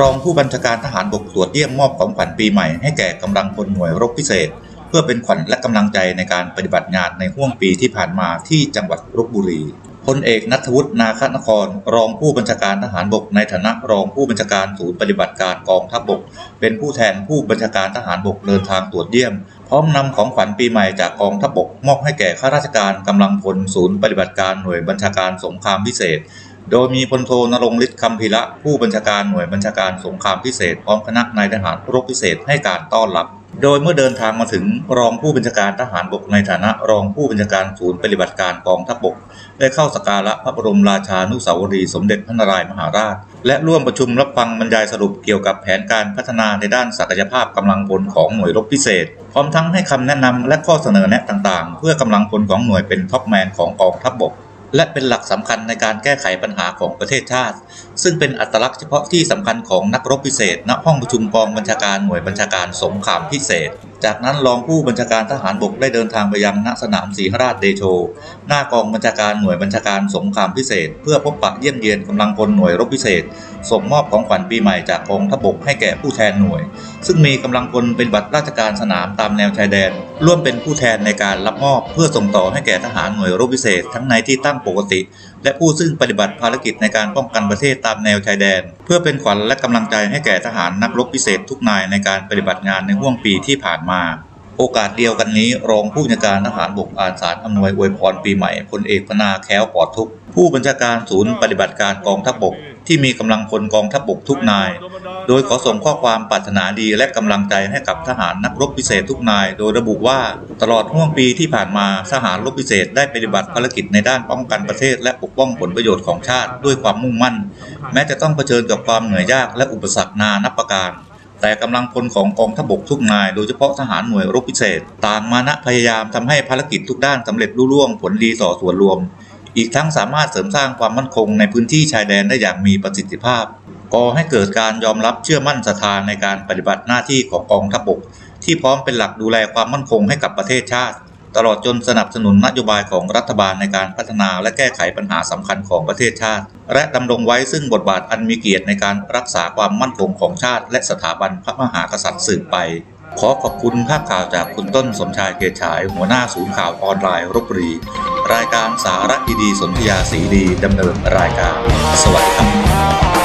รองผู้บัญชาการทหารบกตรวจเยี่ยมมอบของขวัญปีใหม่ให้แก่กำลังพลหน่วยรบพิเศษ เพื่อเป็นขวัญและกำลังใจในการปฏิบัติงานในห่วงปีที่ผ่านมาที่จังหวัดลบบุรีพลเอกนัทวุฒินาคนคร รองผู้บัญชาการทหารบกในฐานะรองผู้บัญชาการศูนย์ปฏิบัติการกองทัพบก เป็นผู้แทนผู้บัญชาการทหารบกเดินทางตรวจเยี่ยม พร้อมนำของขวัญปีใหม่จากกองทัพบก มอบให้แก่ข้าราชการกำลังพลศูนย์ปฏิบัติการหน่วยบัญชาการสงครามพิเศษ โดยมีพลโทนรงฤทธิ์คำพิระผู้บัญชาการหน่วยบัญชาการสงครามพิเศษพร้อมคณะนายทหารรบพิเศษให้การต้อนรับ โดยเมื่อเดินทางมาถึงรองผู้บัญชาการทหารบกในฐานะรองผู้บัญชาการศูนย์ปฏิบัติการกองทัพบก ได้เข้าสักการะพระบรมราชานุสาวรีย์สมเด็จพระนารายณ์มหาราช และร่วมประชุมรับฟังบรรยายสรุปเกี่ยวกับแผนการพัฒนาในด้านศักยภาพกำลังพลของหน่วยรบพิเศษ พร้อมทั้งให้คำแนะนำและข้อเสนอแนะต่างๆ เพื่อกำลังพลของหน่วยเป็นท็อปแมนของกองทัพบก และเป็นหลักสำคัญในการแก้ไขปัญหาของประเทศชาติ ซึ่งเป็นอัตลักษณ์เฉพาะที่สำคัญของนักรบพิเศษ ณ ห้องประชุมกองบัญชาการหน่วยบัญชาการสงครามพิเศษ จากนั้นรองผู้บัญชาการทหารบกได้เดินทางไปยังณสนามศรีหราชเดโช หน้ากองบัญชาการหน่วยบัญชาการสงครามพิเศษ เพื่อพบปะเยี่ยมเยียนกำลังพลหน่วยรบพิเศษ ส่งมอบของขวัญปีใหม่จากกองทัพบกให้แก่ผู้แทนหน่วย ซึ่งมีกำลังพลเป็นบัตรราชการสนามตามแนวชายแดน ร่วมเป็นผู้แทนในการรับมอบ เพื่อส่งต่อให้แก่ทหารหน่วยรบพิเศษ ทั้งในที่ตั้งปกติ และผู้ซึ่งปฏิบัติภารกิจในการป้องกันประเทศตามแนวชายแดน เพื่อเป็นขวัญและกำลังใจให้แก่ทหารนักรบพิเศษทุกนายในการปฏิบัติงานในห่วงปีที่ผ่านมา โอกาสเดียวกันนี้ รองผู้บัญชาการทหารบกอ่านสารอำนวยอวยพรปีใหม่พลเอกพนาแค้วปลอดทุกผู้บัญชาการศูนย์ปฏิบัติการกองทัพบก ที่มีกำลังพลกองทัพบกทุกนาย โดยขอส่งข้อความปรารถนาดีและกำลังใจให้กับทหารนักรบพิเศษทุกนาย โดยระบุว่าตลอดห่วงปีที่ผ่านมาทหารรบพิเศษได้ปฏิบัติภารกิจในด้านป้องกันประเทศ และปกป้องผลประโยชน์ของชาติด้วยความมุ่งมั่น แม้จะต้องเผชิญกับความเหนื่อยยากและอุปสรรคนานับประการแต่กำลังพลของกองทัพบกทุกนาย โดยเฉพาะทหารหน่วยรบพิเศษ ต่างมานะพยายามทำให้ภารกิจทุกด้านสำเร็จลุล่วงผลดีต่อส่วนรวม อีกทั้งสามารถเสริมสร้างความมั่นคงในพื้นที่ชายแดนได้อย่างมีประสิทธิภาพก่อให้เกิดการยอมรับเชื่อมั่นศรัทธาในการปฏิบัติหน้าที่ของกองทัพบก ที่พร้อมเป็นหลักดูแลความมั่นคงให้กับประเทศชาติ ตลอดจนสนับสนุนนโยบายของรัฐบาลในการพัฒนาและแก้ไขปัญหาสำคัญของประเทศชาติ และดำรงไว้ซึ่งบทบาทอันมีเกียรติในการรักษาความมั่นคงของชาติ และสถาบันพระมหากษัตริย์สืบไป ขอขอบคุณภาพข่าวจากคุณต้นสมชายเกตฉาย หัวหน้าศูนย์ข่าวออนไลน์รบบุรี รายการสาระดีๆสนธยาสีดีดำเนินรายการ สวัสดีครับ